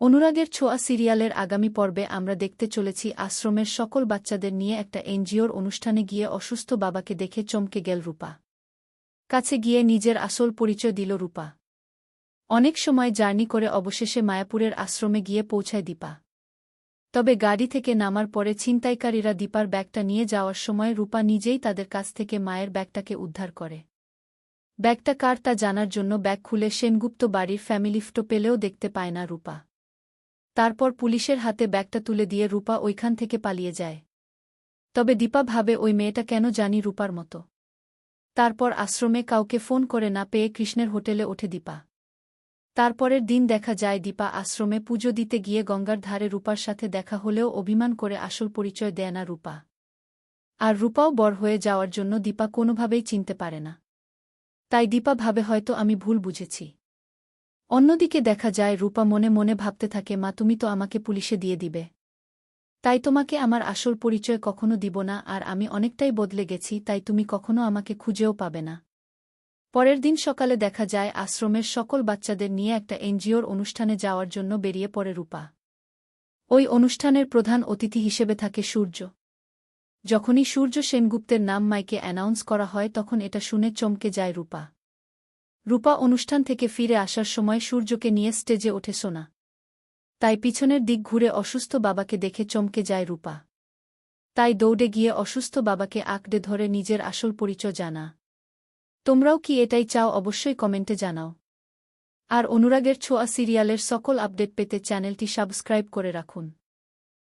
অনুরাগের ছোঁয়া সিরিয়ালের আগামী পর্বে আমরা দেখতে চলেছি আশ্রমের সকল বাচ্চাদের নিয়ে একটা এনজিওর অনুষ্ঠানে গিয়ে অসুস্থ বাবাকে দেখে চমকে গেল রূপা। কাছে গিয়ে নিজের আসল পরিচয় দিল রূপা। অনেক সময় জার্নি করে অবশেষে মায়াপুরের আশ্রমে গিয়ে পৌঁছায় দীপা। তবে গাড়ি থেকে নামার পরে ছিনতাইকারীরা দীপার ব্যাগটা নিয়ে যাওয়ার সময় রূপা নিজেই তাদের কাছ থেকে মায়ের ব্যাগটাকে উদ্ধার করে। ব্যাগটা কার তা জানার জন্য ব্যাগ খুলে সেনগুপ্ত বাড়ির ফ্যামিলিফটো পেলেও দেখতে পায় না রূপা। তারপর পুলিশের হাতে ব্যাগটা তুলে দিয়ে রূপা ওইখান থেকে পালিয়ে যায়। তবে দীপা ভাবে ওই মেয়েটা কেন জানি রূপার মতো। তারপর আশ্রমে কাউকে ফোন করে না পেয়ে কৃষ্ণের হোটেলে ওঠে দীপা। তারপরের দিন দেখা যায় দীপা আশ্রমে পুজো দিতে গিয়ে গঙ্গার ধারে রূপার সাথে দেখা হলেও অভিমান করে আসল পরিচয় দেয় না রূপা। আর রূপাও বড় হয়ে যাওয়ার জন্য দীপা কোনোভাবেই চিনতে পারে না। তাই দীপা ভাবে হয়তো আমি ভুল বুঝেছি। অন্যদিকে দেখা যায়, রূপা মনে মনে ভাবতে থাকে, মা, তুমি তো আমাকে পুলিশে দিয়ে দিবে। তাই তোমাকে আমার আসল পরিচয় কখনো দিব না, আর আমি অনেকটাই বদলে গেছি, তাই তুমি কখনো আমাকে খুঁজেও পাবে না পরের দিন সকালে দেখা যায়, আশ্রমের সকল বাচ্চাদের নিয়ে একটা এনজিওর অনুষ্ঠানে যাওয়ার জন্য বেরিয়ে পড়ে রূপা। ওই অনুষ্ঠানের প্রধান অতিথি হিসেবে থাকে সূর্য। যখনই সূর্য সেনগুপ্তের নাম মাইকে অ্যানাউন্স করা হয়, তখন এটা শুনে চমকে যায় রূপা। রূপা অনুষ্ঠান থেকে ফিরে আসার সময় সূর্যকে নিয়ে স্টেজে ওঠে সোনা। তাই পিছনের দিক ঘুরে অসুস্থ বাবাকে দেখে চমকে যায় রূপা। তাই দৌড়ে গিয়ে অসুস্থ বাবাকে আঁকড়ে ধরে নিজের আসল পরিচয় জানা। তোমরাও কি এটাই চাও অবশ্যই কমেন্টে জানাও। আর অনুরাগের ছোঁয়া সিরিয়ালের সকল আপডেট পেতে চ্যানেলটি সাবস্ক্রাইব করে রাখুন।